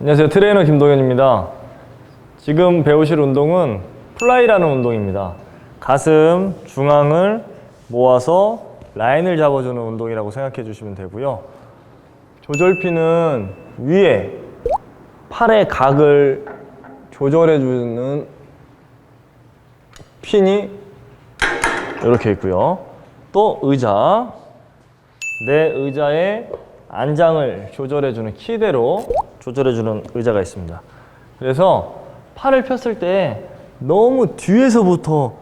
안녕하세요. 트레이너 김동현입니다. 지금 배우실 운동은 플라이라는 운동입니다. 가슴 중앙을 모아서 라인을 잡아주는 운동이라고 생각해 주시면 되고요. 조절핀은 위에 팔의 각을 조절해 주는 핀이 이렇게 있고요. 또 의자, 내 의자의 안장을 조절해 주는 키대로 조절해주는 의자가 있습니다. 그래서 팔을 폈을 때 너무 뒤에서부터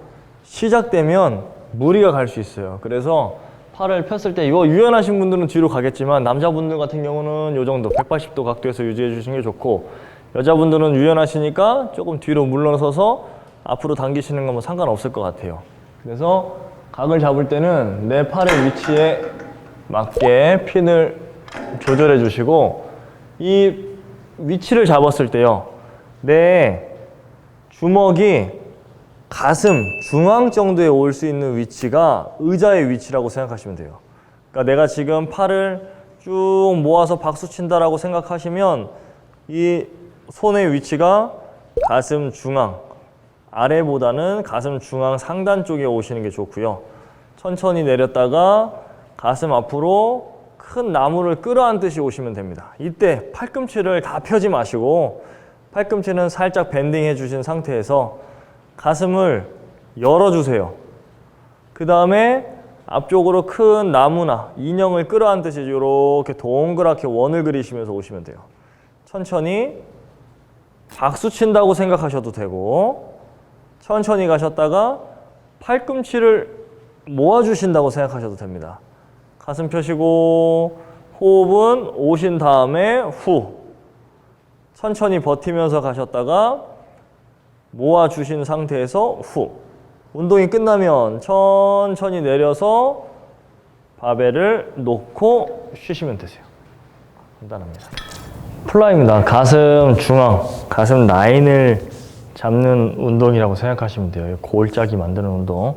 시작되면 무리가 갈 수 있어요. 그래서 팔을 폈을 때 이거 유연하신 분들은 뒤로 가겠지만 남자분들 같은 경우는 이 정도 180도 각도에서 유지해 주시는 게 좋고 여자분들은 유연하시니까 조금 뒤로 물러서서 앞으로 당기시는 건 뭐 상관없을 것 같아요. 그래서 각을 잡을 때는 내 팔의 위치에 맞게 핀을 조절해 주시고 이 위치를 잡았을 때요. 내 주먹이 가슴 중앙 정도에 올 수 있는 위치가 의자의 위치라고 생각하시면 돼요. 그러니까 내가 지금 팔을 쭉 모아서 박수 친다라고 생각하시면 이 손의 위치가 가슴 중앙 아래보다는 가슴 중앙 상단 쪽에 오시는 게 좋고요. 천천히 내렸다가 가슴 앞으로 큰 나무를 끌어안듯이 오시면 됩니다. 이때 팔꿈치를 다 펴지 마시고 팔꿈치는 살짝 밴딩해 주신 상태에서 가슴을 열어주세요. 그 다음에 앞쪽으로 큰 나무나 인형을 끌어안듯이 이렇게 동그랗게 원을 그리시면서 오시면 돼요. 천천히 박수 친다고 생각하셔도 되고 천천히 가셨다가 팔꿈치를 모아주신다고 생각하셔도 됩니다. 가슴 펴시고 호흡은 오신 다음에 후 천천히 버티면서 가셨다가 모아주신 상태에서 후 운동이 끝나면 천천히 내려서 바벨을 놓고 쉬시면 되세요. 간단합니다. 플라이입니다. 가슴 중앙, 가슴 라인을 잡는 운동이라고 생각하시면 돼요. 이 골짜기 만드는 운동.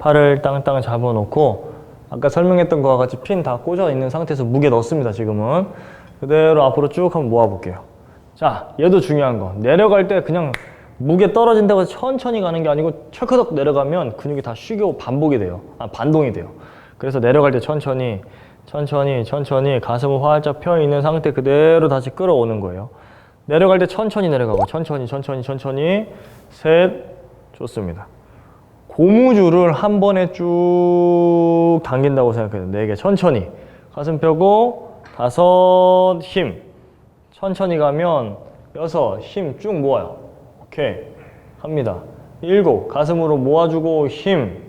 팔을 땅땅 잡아놓고 아까 설명했던 거와 같이 핀 다 꽂아 있는 상태에서 무게 넣습니다. 지금은 그대로 앞으로 쭉 한번 모아볼게요. 자, 얘도 중요한 거. 내려갈 때 그냥 무게 떨어진다고 해서 천천히 가는 게 아니고 철커덕 내려가면 근육이 다 쉬고 반복이 돼요. 아, 반동이 돼요. 그래서 내려갈 때 천천히, 천천히, 천천히 가슴을 활짝 펴 있는 상태 그대로 다시 끌어오는 거예요. 내려갈 때 천천히 내려가고 천천히, 천천히, 천천히 셋 좋습니다. 고무줄을 한 번에 쭉 당긴다고 생각해요. 네 개 천천히 가슴 펴고 다섯 힘 천천히 가면 여섯 힘 쭉 모아요. 오케이 합니다. 일곱 가슴으로 모아주고 힘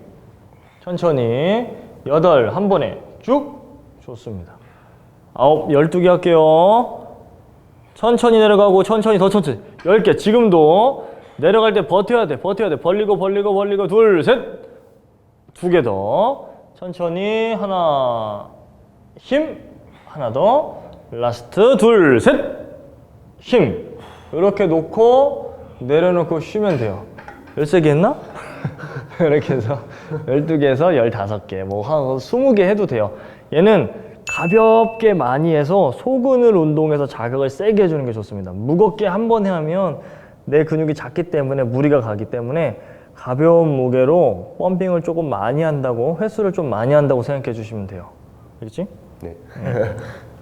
천천히 여덟 한 번에 쭉 좋습니다. 아홉 열두 개 할게요. 천천히 내려가고 천천히 더 천천히 열 개 지금도 내려갈 때 버텨야 돼 버텨야 돼. 벌리고 벌리고 벌리고 둘 셋. 두 개 더. 천천히 하나 힘. 하나 더. 라스트 둘 셋. 힘. 이렇게 놓고 내려놓고 쉬면 돼요. 13개 했나? 이렇게 해서 12개에서 15개. 뭐 한 20개 해도 돼요. 얘는 가볍게 많이 해서 소근을 운동해서 자극을 세게 해주는 게 좋습니다. 무겁게 한 번에 하면 내 근육이 작기 때문에 무리가 가기 때문에 가벼운 무게로 펌핑을 조금 많이 한다고 횟수를 좀 많이 한다고 생각해 주시면 돼요 알겠지? 네.